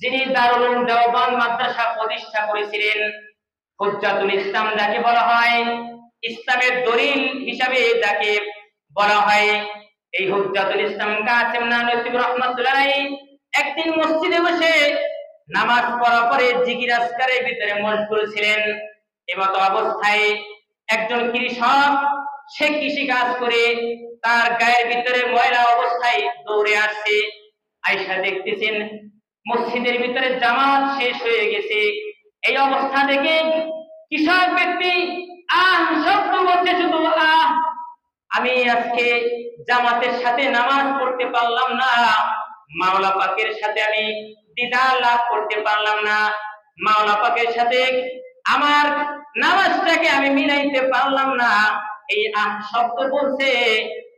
যিনি দারুল উলুম দেওবন্দ মাদ্রাসা প্রতিষ্ঠা করেছিলেন, হুজ্জাতুল ইসলাম যাকে বলা হয়, ইসলামের দলিল হিসাবে যাকে বলা হয়, এই হুজ্জাতুল ইসলাম একদিন মসজিদে বসে নামাজ পড়া পরে জিকির আজকারের ভিতরে মশগুল ছিলেন এমতো অবস্থায় একজন কৃষক, সে কৃষি কাজ করে, তার গায়ের ভিতরে ময়লা অবস্থায় দৌড়ে আসছে। আয়সা দেখতেছেন, মসজিদের ভিতরে জামাত শেষ হয়ে গেছে। এই অবস্থা দেখে কৃষক ব্যক্তি শুধু আমি আজকে জামাতের সাথে নামাজ পড়তে পারলাম না। মাওলা পাকের সাথে আমি দিদার লাভ করতে পারলাম না। মাওলা পাকের সাথে আমার নামাজটাকে আমি মিলাইতে পারলাম না। এই আহ, শব্দ বলছে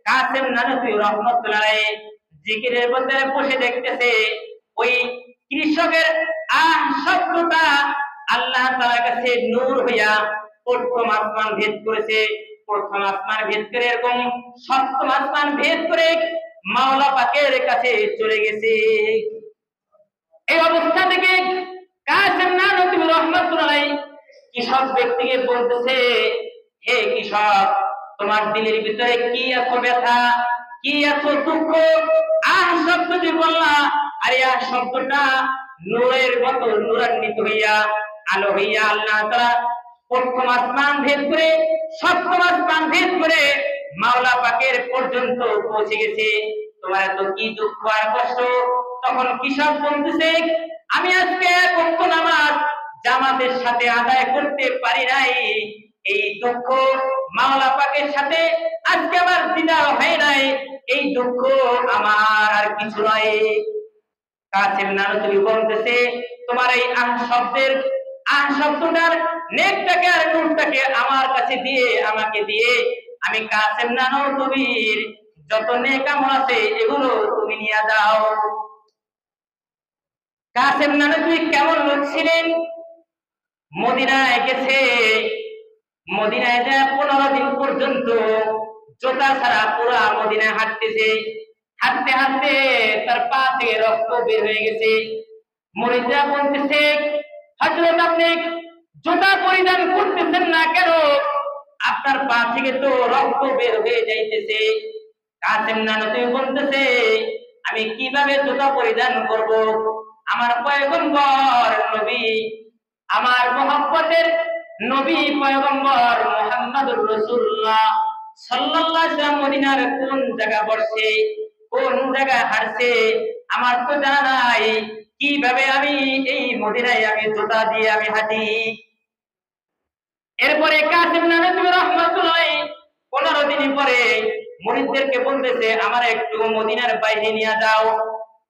কাসেম নানবী রহমতুল্লাহ জিকিরের মধ্যে বসে দেখতেছে, ওই কৃষকের আহ শব্দটা আল্লাহ তাআলার কাছে নূর হইয়া প্রথম আসমান ভেদ করেছে। প্রথম আসমান ভেদ করে এরকম সপ্তম আসমান ভেদ করে মাওলা পাকের কাছে চলে গেছে। এই অবস্থা থেকে কাসেম নানবী রহমতুল্লাহ কৃষক ব্যক্তিকে বলতেছে, হে কৃষক, তোমার দিলের ভিতরে কি এত ব্যথা? কি এত দুঃখ? আরে আহ শব্দটা নূরের নূরান্বিত হইয়া, আলো হইয়া আল্লাহ তারা প্রথম আসমান ভেদ করে, সপ্তম আসমান ভেদ করে মাওলা পাকের পর্যন্ত পৌঁছে গেছে। তোমার এত কি দুঃখ আর কষ্ট? তখন কৃষক বলতেছে? আমি আজকে কক্ষ নামাজ জামাতের সাথে আদায় করতে পারি নাই। এই দুঃখ মাওলা পাকের সাথে আজকে আমার দিদার হয় নাই। এই দুঃখ আমার আর কিছু তোমার এই আহ শব্দের আহ শব্দটার আর আমার কাছে দিয়ে, আমাকে দিয়ে। আমি যত নেক আমল আছে, এগুলো তুমি নিয়ে যাও। কাসেম নানতুবি কেমন লোক ছিলেন? মদিনায় গেছে। মদিনায় যায় পনেরো দিন পর্যন্ত জোতা ছাড়া পুরা মদিনায় হাঁটতেছে। হাঁটতে হাঁটতে তার পা থেকে রক্ত বের হয়ে গেছে। মরিদরা বলতেছে হজরত আপনি জোতা পরিধান করতেছেন না কেন? আপনার পা থেকে তো রক্ত বের হয়ে যাইতেছে। কাসেম নানতে বলতেছে, আমি কীভাবে জুতা পরিধান করব? আমার পয়গম্বর নবী, আমার মোহাম্মতের নবী পয়গম্বর মুহাম্মদুর রাসূলুল্লাহ। পনেরো দিন পরে মরিদদেরকে বলতেছে, আমার একটু মদিনার বাইরে নিয়ে যাও।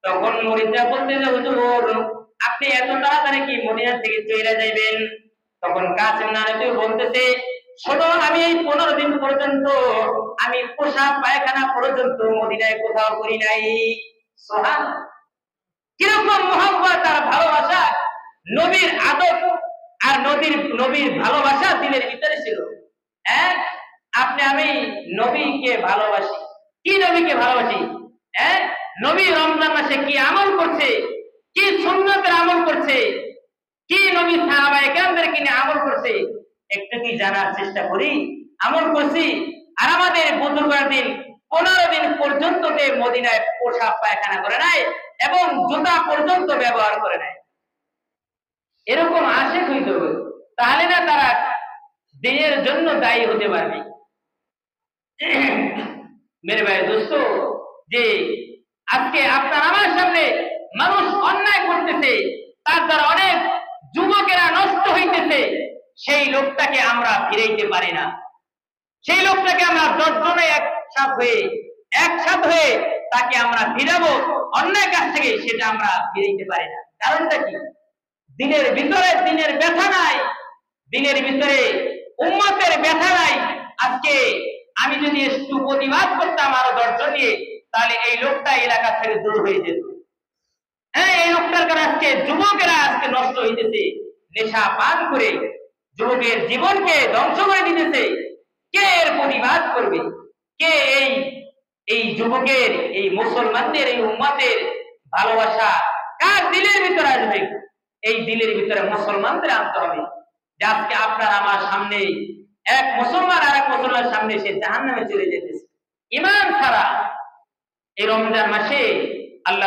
তখন মরিদরা বলতেছে, হুজুর, আপনি এত তাড়াতাড়ি কি মদিনার থেকে চলে যাইবেন? তখন কাসিম নানবী বলতেছে শোনো আমি এই পনেরো দিন পর্যন্ত আমি পায়খানা পর্যন্ত মদিনায় কোথাও করি নাই। কীরকম ভালোবাসা? নবীর আর নবীর নবীর ভালোবাসা দিলের ভিতরে ছিল। আপনি আমি নবীকে ভালোবাসি। কি নবীকে ভালোবাসি? হ্যাঁ নবী রমজান মাসে কি আমল করছে? কি সুন্নতের আমল করছে? কি নবী সাহাবায়ে কেরামদেরকে নিয়ে আমল করছে? একটু কি জানার চেষ্টা করি। আমল করছি আর আমাদের বুজুর্গের দিন পনেরো দিন পর্যন্ত মদিনায় পোশাক পায়খানা করে নাই এবং জুতা পর্যন্ত ব্যবহার করে নাই এরকম আসে হইতে হবে, তাহলে না তারা দিনের জন্য দায়ী হতে পারবে। মেরে ভাই, দোস্ত, যে আজকে আপনার আমার সামনে মানুষ অন্যায় করতেছে তার দ্বারা অনেক যুবকেরা নষ্ট হইতেছে সেই লোকটাকে আমরা ফিরাইতে পারি না। সেই লোকটাকে আমরা দশজনে একসাথ হয়ে একসাথ হয়ে তাকে আমরা ফিরাবো অন্যায় কাছ থেকে সেটা আমরা ফিরাইতে পারি না। কারণটা কি? দিনের ভিতরে দিনের ব্যথা নাই, দিনের ভিতরে উম্মতের ব্যথা নাই। আজকে আমি যদি একটু প্রতিবাদ করতাম আরও দশজন নিয়ে, তাহলে এই লোকটা এলাকা থেকে দূর হয়ে যেত। হ্যাঁ এই লোকটার কারণে আজকে যুবকেরা আজকে নষ্ট হইতেছে, নেশা পান করে যুবকের জীবনকে ধ্বংস করে দিতেছে। কে এর প্রতিবাদ করবে? কে এই এই যুবকের, এই মুসলমানদের, এই উম্মাদের ভালোবাসা কার দিলের ভিতরে আসবে? এই দিলের ভিতরে মুসলমানদের আনতে হবে। যে আজকে আপনার আমার সামনে, এক মুসলমান আর এক মুসলমানের সামনে সে জাহান নামে চলে যেতেছে। ইমান ছাড়া এই রমজান মাসে আল্লাহ